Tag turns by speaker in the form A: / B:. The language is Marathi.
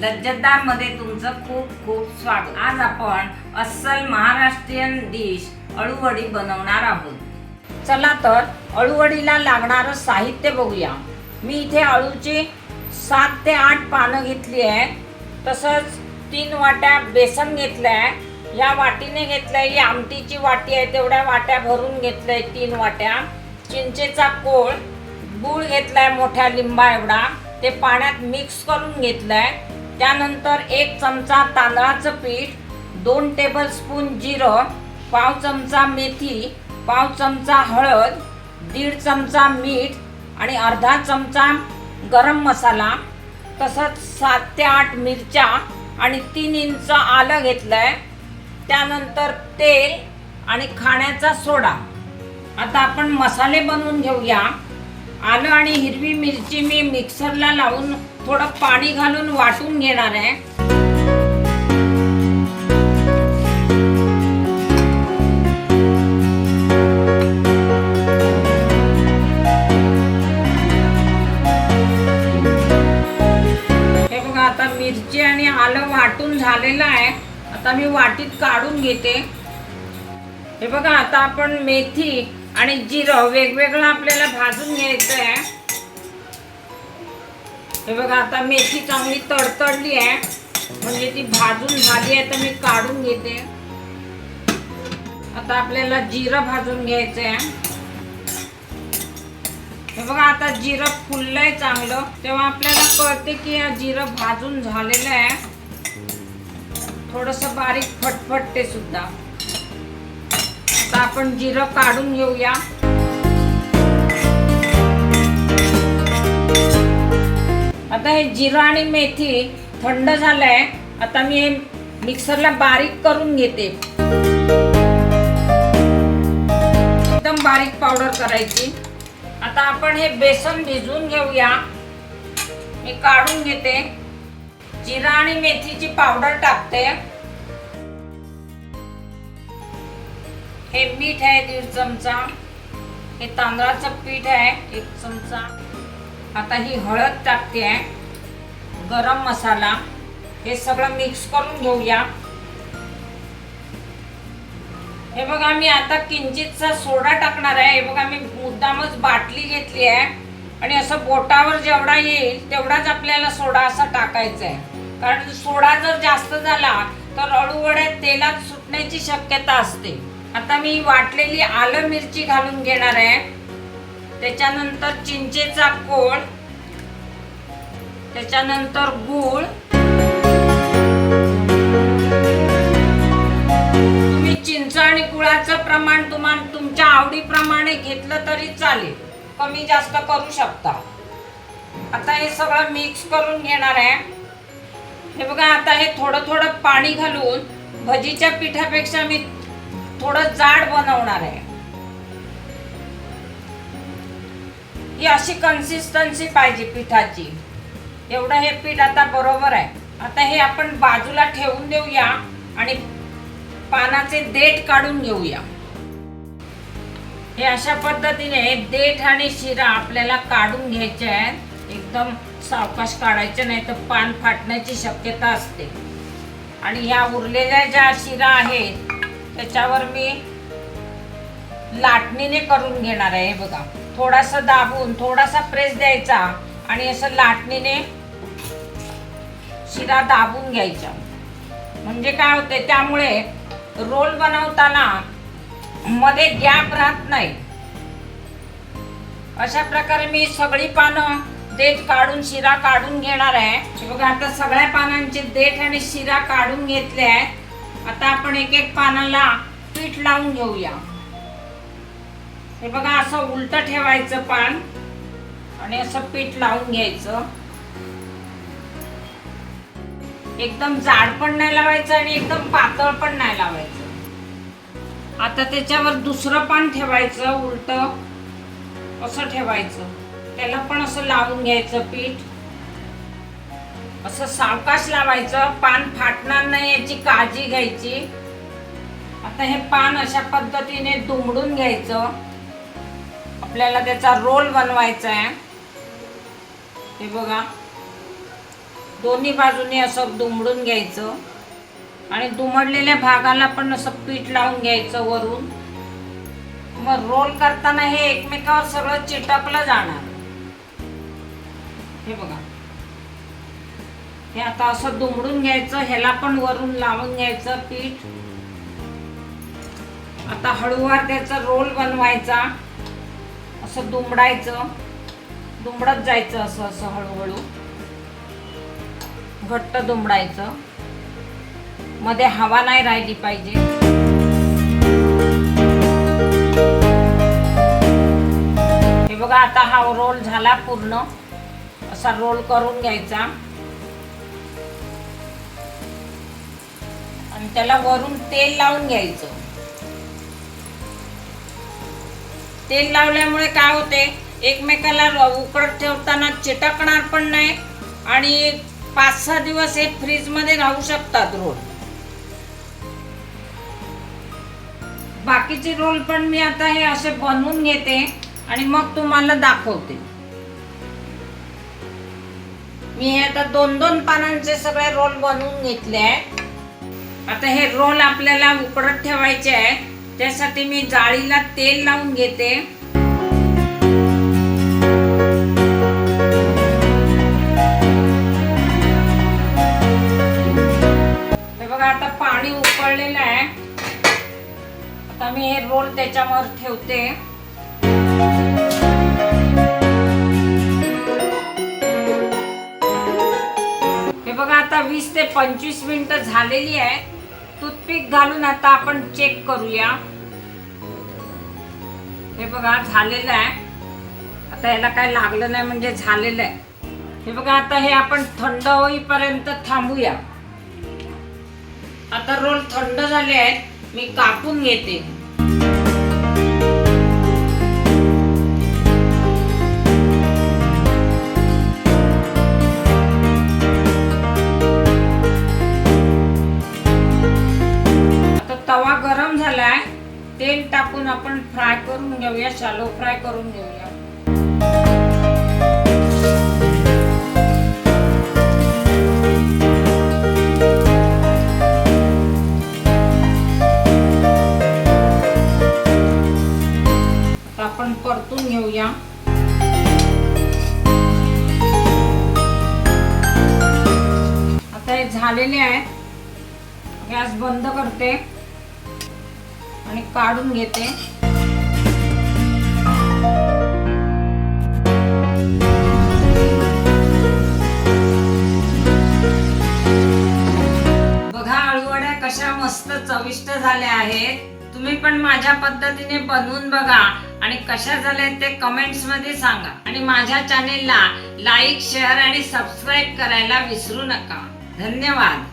A: लज्जतदारमध्ये तुमचं खूप खूप स्वागत. आज आपण अस्सल महाराष्ट्रीयन डिश अळूवडी बनवणार आहोत. चला तर अळूवडीला लागणारं साहित्य बघूया. मी इथे अळूची सात ते आठ पानं घेतली आहेत तसंच तीन वाट्या बेसन घेतल्या. आहे या वाटीने घेतलंय ही आमटीची वाटी आहे तेवढ्या वाट्या भरून घेतलंय तीन वाट्या. चिंचेचा कोळ गूळ घेतलाय मोठ्या लिंबा एवढा. ते पाण्यात मिक्स करून घेतलंय. त्यानंतर एक चमचा तांदळाचं पीठ दोन टेबलस्पून जिरं पाव चमचा मेथी पाव चमचा हळद दीड चमचा मीठ आणि अर्धा चमचा गरम मसाला तसंच सात ते आठ मिरच्या आणि तीन इंच आलं घेतलं आहे त्यानंतर तेल आणि खाण्याचा सोडा. आता आपण मसाले बनवून घेऊया. आलं आणि हिरवी मिरची मी मिक्सरला लावून थोडं पाणी घालून वाटून घेणार आहे. हे बघा आता मिरची आणि आलं वाटून झालेलं आहे. आता मी वाटीत काढून घेते. हे बघा आता आपण मेथी आणि जिरं वेगवेगळं आपल्याला भाजून घ्यायचं आहे हे बघा आता मेथी चांगली तडतडली आहे. म्हणजे ती भाजून झाली आहे तर मी काढून घेते. आता आपल्याला जिरं भाजून घ्यायचं आहे हे बघा आता जिरं फुललंय चांगलं. तेव्हा आपल्याला कळते की या जिरं भाजून झालेलं आहे. थोडस बारीक फटफटते सुद्धा. आता आपण जिरं काढून घेऊया. आता हे जिरं आणि मेथी थंड झालंय. आता मी हे मिक्सरला बारीक करून घेते. एकदम बारीक पावडर करायची. आता आपण हे बेसन भिजवून घेऊया. मी काढून घेते. जिरा आणि मेथीची पावडर टाकते. हे मीठ आहे दीड चमचा. हे तांदळाचं पीठ आहे एक चमचा. आता ही हळद टाकते आहे गरम मसाला. हे सगळं मिक्स करून घेऊया. हे बघा मी आता किंचितचा सोडा टाकणार आहे. हे बघा मी मुद्दामच बाटली घेतली आहे. आणि असं बोटावर जेवढा येईल तेवढाच आपल्याला सोडा असा टाकायचा आहे. कारण सोडा जर जास्त झाला तर अळूवड्यात तेलात सुटण्याची शक्यता असते. आता मी वाटलेली आलं मिरची घालून घेणार आहे. त्याच्यानंतर चिंचेचा कोळ त्याच्यानंतर गूळ. तुम्ही चिंच आणि गुळाचं प्रमाण तुम्हाला तुमच्या आवडीप्रमाणे घेतलं तरी चालेल. कमी जास्त करू शकता. आता हे सगळं मिक्स करून घेणार आहे. हे बघा आता हे थोडं थोडं पाणी घालून भजीच्या पिठापेक्षा मी थोडं जाड बनवणार आहे. ही अशी कन्सिस्टन्सी पाहिजे पिठाची. एवढं हे पीठ आता बरोबर आहे. आता हे आपण बाजूला ठेवून देऊया आणि पानाचे देठ काढून घेऊया. हे अशा पद्धतीने देठ आणि शिरा आपल्याला काढून घ्यायचे आहेत. एकदम सावकाश काढायचे नाही तर पान फाटण्याची शक्यता असते. आणि ह्या उरलेल्या ज्या शिरा आहेत त्याच्यावर मी लाटणीने करून घेणार आहे हे बघा. थोडासा दाबून थोडासा प्रेस द्यायचा आणि असं लाटणीने शिरा दाबून घ्यायचा. म्हणजे काय होते त्यामुळे रोल बनवताना मध्ये गॅप राहत नाही. अशा प्रकारे मी सगळी पानं देठ काढून शिरा काढून घेणार आहे. बघा आता सगळ्या पानांचे देठ आणि शिरा काढून घेतले आहेत. आता आपण एक एक पानाला पीठ लावून घेऊया. हे बघा असं उलट ठेवायचं पान आणि असं पीठ लावून घ्यायचं. एकदम जाड पण नाही लावायचं आणि एकदम पातळ पण नाही लावायचं. आता त्याच्यावर दुसरं पान ठेवायचं उलट. असं ठेवायचं. त्याला पण असं लावून घ्यायचं पीठ. असं सावकाश लावायचं पान फाटणार नाही याची काळजी घ्यायची. आता हे पान अशा पद्धतीने दुमडून घ्यायचं. आपल्याला त्याचा रोल बनवायचा आहे. हे बघा. दोन्ही बाजूने असं दुमडून घ्यायचं. आणि दुमडलेल्या भागाला पण असं पीठ लावून घ्यायचं वरून. मग रोल करताना हे एकमेकावर सगळं चिटकलं जाणार. हे बघा. हे आता असं दुमडून घ्यायचं ह्याला पण वरून लावून घ्यायचं पीठ. आता हळूवार त्याचा रोल बनवायचा असं दुमडायचं दुमडत जायचं असं असं हळूहळू. घट्ट दुमडायचं. मध्ये हवा नाही राहिली पाहिजे. हे बघा आता हा रोल झाला पूर्ण. असा रोल करून घ्यायचा. आणि त्याला वरून तेल लावून घ्यायचं. तेल लावल्यामुळे काय होते? एकमेकाला र- उकडत ठेवताना चिटकणार पण नाही आणि पाच सहा दिवस हे फ्रीजमध्ये राहू शकतात रोल. बाकीचे रोल पण मी आता हे असे बनवून घेते आणि मग तुम्हाला दाखवते. मी हे आता दोन दोन पानांचे सगळे रोल बनवून घेतले आहेत. आता हे रोल आपल्याला उकडत ठेवायचे आहे त्यासाठी मी जाळीला तेल लावून घेते. हे बघा आता पाणी उकळलेलं आहे. आता मी हे रोल त्याच्यावर ठेवते. हे बघा आता वीस ते पंचवीस मिनिटं झालेली आहे. टूथपिक घालून आता आपण चेक करूया. हे बघा झालेलं आहे. आता याला काय लागलं नाही म्हणजे झालेलं आहे. हे बघा आता हे आपण थंड होईपर्यंत थांबूया. आता रोल थंड झाले आहेत मी कापून घेते. गरम तेल टाकून आपण फ्राय करून घेऊया शालो फ्राय करून घेऊया. आपण परतून घेऊया. आता हे झालेले आहेत. गॅस बंद करते. आणि काढून घेते. बघा आळूवड्या कशा मस्त चविष्ट झाल्या आहेत. तुम्ही पण माझ्या पद्धतीने बनवून बघा आणि कशा झाल्या ते कमेंट्समध्ये सांगा. आणि माझ्या चॅनेलला लाईक शेअर आणि सबस्क्राईब करायला विसरू नका. धन्यवाद.